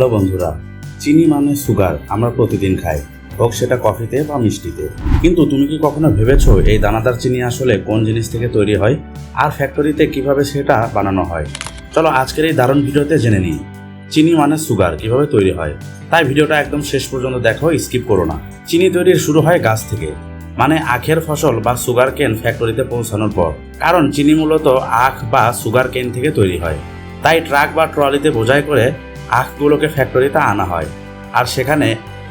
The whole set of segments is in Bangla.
হ্যালো বন্ধুরা, চিনি মানে সুগার, আমরা প্রতিদিন খাই। হোক সেটা কফিতে বা মিষ্টিতে। কিন্তু তুমি কি কখনো ভেবেছো এই দানাদার চিনি আসলে কোন জিনিস থেকে তৈরি হয়? আর ফ্যাক্টরিতে কীভাবে সেটা বানানো হয়? চলো আজকের এই দারুণ ভিডিওতে জেনে নিই। চিনি মানে সুগার, কীভাবে তৈরি হয়? তাই ভিডিওটা একদম শেষ পর্যন্ত দেখো, স্কিপ করো না। চিনি তৈরির শুরু হয় গাছ থেকে মানে আখের ফসল বা সুগার কেন ফ্যাক্টরিতে পৌঁছানোর পর। কারণ চিনি মূলত আখ বা সুগার কেন থেকে তৈরি হয়। তাই ট্রাক বা ট্রলিতে বোঝাই করে আখগুলোকে ফ্যাক্টরিতে আনা হয়। আর সেখানে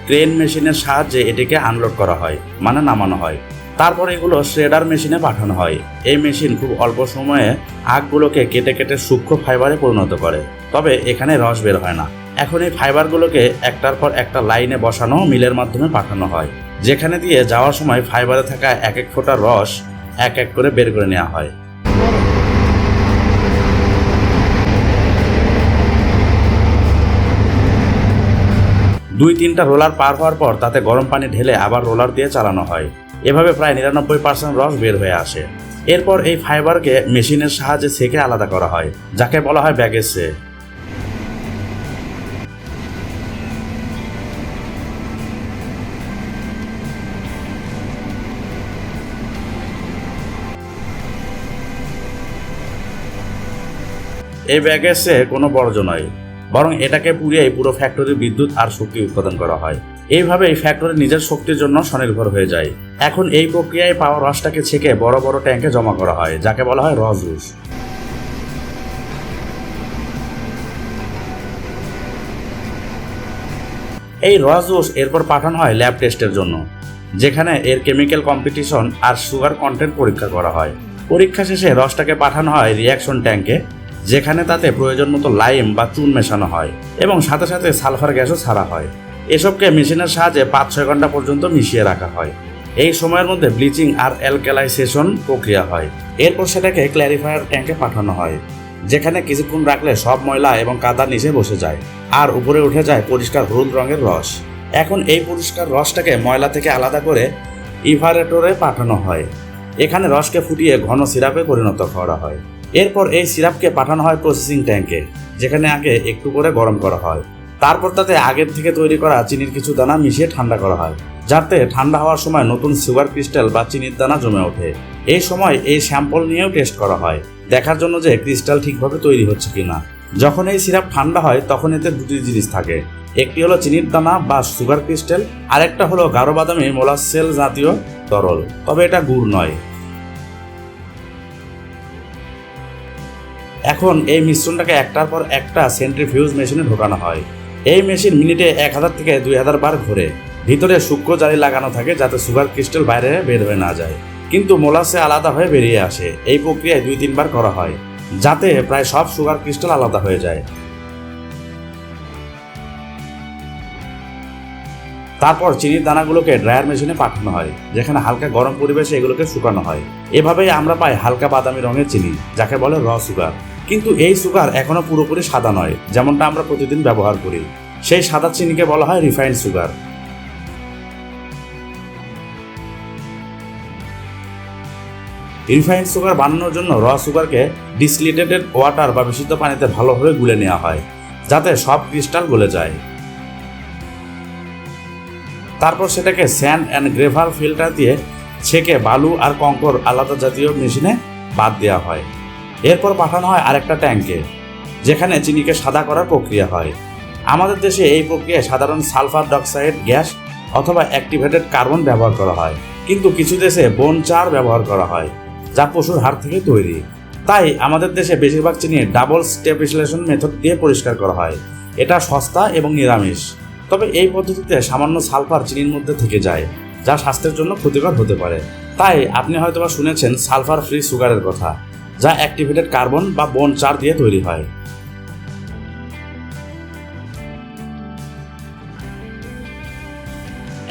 ক্রেন মেশিনের সাহায্যে এটিকে আনলোড করা হয় মানে নামানো হয়। তারপর এগুলো শ্রেডার মেশিনে পাঠানো হয়। এই মেশিন খুব অল্প সময়ে আখগুলোকে কেটে কেটে সূক্ষ্ম ফাইবারে পরিণত করে। তবে এখানে রস বের হয় না। এখন এই ফাইবারগুলোকে একটার পর একটা লাইনে বসানো মিলের মাধ্যমে পাঠানো হয়, যেখানে দিয়ে যাওয়ার সময় ফাইবারে থাকা এক এক ফোঁটা রস এক এক করে বের করে নেওয়া হয়। দুই তিনটা রোলার পার হওয়ার পর তাতে গরম পানি ঢেলে আবার রোলার দিয়ে চালানো হয়। এভাবে প্রায় নিরানব্বই পার্সেন্ট রস বের হয়ে আসে। এরপর এই ফাইবারকে মেশিনের সাহায্যে সেকে আলাদা করা হয়, যাকে বলা হয় ব্যাগেসে এই ব্যাগেসে কোনো বর্জ্য নয়। বরং এটাকে পুড়িয়ে পুরো ফ্যাক্টরির বিদ্যুৎ আর শক্তি উৎপাদন করা হয়। এইভাবে এই ফ্যাক্টরি নিজের শক্তির জন্য স্বনির্ভর হয়ে যায়। এখন এই প্রক্রিয়ায় পাওয়া রসটাকে ছেঁকে বড় বড় ট্যাঙ্কে জমা করা হয়, যাকে বলা হয় রস জুস এই রস জুস এরপর পাঠানো হয় ল্যাব টেস্টের জন্য, যেখানে এর কেমিক্যাল কম্পিটিশন আর সুগার কন্টেন্ট পরীক্ষা করা হয়। পরীক্ষা শেষে রসটাকে পাঠানো হয় রিয়াকশন ট্যাঙ্কে যেখানে তাতে প্রয়োজন মতো লাইম বা চুন মেশানো হয় এবং সাথে সাথে সালফার গ্যাসও ছাড়া হয়। এসবকে মেশিনের সাহায্যে পাঁচ ছয় ঘণ্টা পর্যন্ত মিশিয়ে রাখা হয়। এই সময়ের মধ্যে ব্লিচিং আর অ্যালকালাইজেশন প্রক্রিয়া হয়। এরপর সেটাকে ক্ল্যারিফায়ার ট্যাঙ্কে পাঠানো হয়, যেখানে কিছুক্ষণ রাখলে সব ময়লা এবং কাদা নিচে বসে যায় আর উপরে উঠে যায় পরিষ্কার হলুদ রঙের রস। এখন এই পরিষ্কার রসটাকে ময়লা থেকে আলাদা করে ইভারেটরে পাঠানো হয়। এখানে রসকে ফুটিয়ে ঘন সিরাপে পরিণত করা হয়। এরপর এই সিরাপকে পাঠানো হয় প্রসেসিং ট্যাঙ্কে যেখানে আগে একটু করে গরম করা হয়। তারপর তাতে আগের থেকে তৈরি করা চিনির কিছু দানা মিশিয়ে ঠান্ডা করা হয়, যাতে ঠান্ডা হওয়ার সময় নতুন সুগার ক্রিস্টাল বা চিনির দানা জমে ওঠে। এই সময় এই স্যাম্পল নিয়েও টেস্ট করা হয়, দেখার জন্য যে ক্রিস্টাল ঠিকভাবে তৈরি হচ্ছে কিনা। যখন এই সিরাপ ঠান্ডা হয়, তখন এতে দুটি জিনিস থাকে। একটি হলো চিনির দানা বা সুগার ক্রিস্টাল আরেকটা হলো গাঢ় বাদামি মোলাসেল জাতীয় তরল। তবে এটা গুড় নয়। এখন এই মিশ্রণটাকে একটার পর একটা সেন্ট্রিফিউজ মেশিনে ঢোকানো হয়। এই মেশিন মিনিটে এক হাজার থেকে দুই হাজার বার ঘোরে। ভিতরে সূক্ষ্ম জালি লাগানো থাকে যাতে সুগার ক্রিস্টাল বাইরে বের হয়ে না যায়। কিন্তু মোলাসে আলাদা হয়ে বেরিয়ে আসে। এই প্রক্রিয়ায় দুই তিনবার করা হয়, যাতে প্রায় সব সুগার ক্রিস্টাল আলাদা হয়ে যায়। তারপর চিনির দানাগুলোকে ড্রায়ার মেশিনে পাঠানো হয়, যেখানে হালকা গরম পরিবেশে এগুলোকে শুকানো হয়। এভাবেই আমরা পাই হালকা বাদামি রঙের চিনি, যাকে বলে র সুগার কিন্তু এই সুগার এখনও পুরোপুরি সাদা নয়, যেমনটা আমরা প্রতিদিন ব্যবহার করি। সেই সাদা চিনিকে বলা হয় রিফাইন্ড সুগার। রিফাইন্ড সুগার বানানোর জন্য র সুগারকে ডিসলিটেটেড ওয়াটার বা বিশুদ্ধ পানিতে ভালোভাবে গুলে নেওয়া হয়, যাতে সব ক্রিস্টাল গলে যায়। তারপর সেটাকে স্যান্ড অ্যান্ড গ্রেভাল ফিল্টার দিয়ে ছেঁকে বালু আর কঙ্কর আলাদা জাতীয় মেশিনে বাদ দেওয়া হয়। এরপর পাঠানো হয় আরেকটা ট্যাঙ্কে, যেখানে চিনিকে সাদা করার প্রক্রিয়া হয়। আমাদের দেশে এই প্রক্রিয়ায় সাধারণ সালফার ডাইঅক্সাইড, গ্যাস অথবা অ্যাক্টিভেটেড কার্বন ব্যবহার করা হয়। কিন্তু কিছু দেশে বন চার ব্যবহার করা হয়, যা পশুর হাড় থেকে তৈরি। তাই আমাদের দেশে বেশিরভাগ চিনি ডাবল স্টেপিসলেশন মেথড দিয়ে পরিষ্কার করা হয়। এটা সস্তা এবং নিরামিষ। তবে এই পদ্ধতিতে সামান্য সালফার চিনির মধ্যে থেকে যায়, যা স্বাস্থ্যের জন্য ক্ষতিকর হতে পারে। তাই আপনি হয়তোবা শুনেছেন সালফার ফ্রি সুগারের কথা। যা অ্যাক্টিভেটেড কার্বন বা বন চার দিয়ে তৈরি হয়।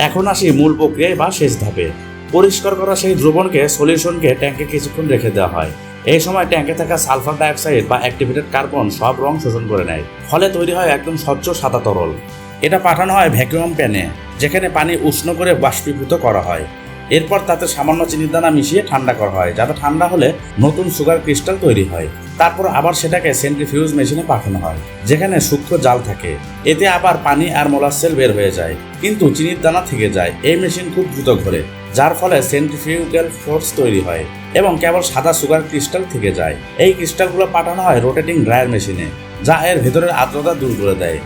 এখন আসি মূল প্রক্রিয়ায় বা শেষ ধাপে। পরিষ্কার করা সেই দ্রবণকে সলিউশনকে ট্যাঙ্কে কিছুক্ষণ রেখে দেওয়া হয়। এই সময় ট্যাঙ্কে থাকা সালফার ডাইঅক্সাইড বা অ্যাক্টিভেটেড কার্বন সব রং শোষণ করে নেয়। ফলে তৈরি হয় একদম স্বচ্ছ সাদা তরল। এটা পাঠানো হয় ভ্যাকুয়াম প্যানে যেখানে পানি উষ্ণ করে বাষ্পীভূত করা হয়। এরপর তাতে সামান্য চিনির দানা মিশিয়ে ঠান্ডা করা হয়, যাতে ঠান্ডা হলে নতুন সুগার ক্রিস্টাল তৈরি হয়। তারপর আবার সেটাকে সেন্ট্রিফিউজ মেশিনে পাঠানো হয়, যেখানে সূক্ষ্ম জাল থাকে। এতে আবার পানি আর মোলাসেল বের হয়ে যায়, কিন্তু চিনির দানা থেকে যায়। এই মেশিন খুব দ্রুত ঘোরে, যার ফলে সেন্ট্রিফিউগাল ফোর্স তৈরি হয় এবং কেবল সাদা সুগার ক্রিস্টাল থেকে যায়। এই ক্রিস্টালগুলো পাঠানো হয় রোটেটিং ড্রায়ার মেশিনে, যা এর ভেতরের আর্দ্রতা দূর করে দেয়।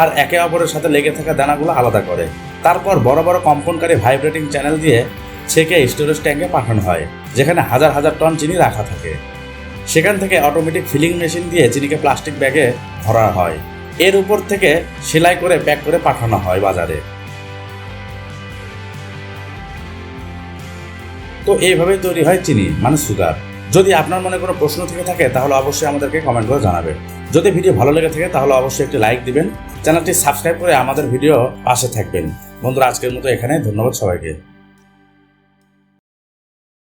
আর একে অপরের সাথে লেগে থাকা দানাগুলো আলাদা করে। তারপর বড় বড় কম্পনকারী ভাইব্রেটিং চ্যানেল দিয়ে ছেঁকে স্টোরেজ ট্যাঙ্কে পাঠানো হয়, যেখানে হাজার হাজার টন চিনি রাখা থাকে। সেখান থেকে অটোমেটিক ফিলিং মেশিন দিয়ে চিনিকে প্লাস্টিক ব্যাগে ভরা হয়। এর উপর থেকে সেলাই করে প্যাক করে পাঠানো হয় বাজারে। তো এইভাবেই তৈরি হয় চিনি মানে সুগার যদি আপনার মনে কোনো প্রশ্ন থেকে থাকে, তাহলে অবশ্যই আমাদেরকে কমেন্ট করে জানাবেন। যদি ভিডিও ভালো লেগে থাকে, তাহলে অবশ্যই একটি লাইক দিবেন। চ্যানেলটি সাবস্ক্রাইব করে আমাদের ভিডিও পাশে থাকবেন। বন্ধুরা, আজকের মতো এখানে। ধন্যবাদ সবাইকে।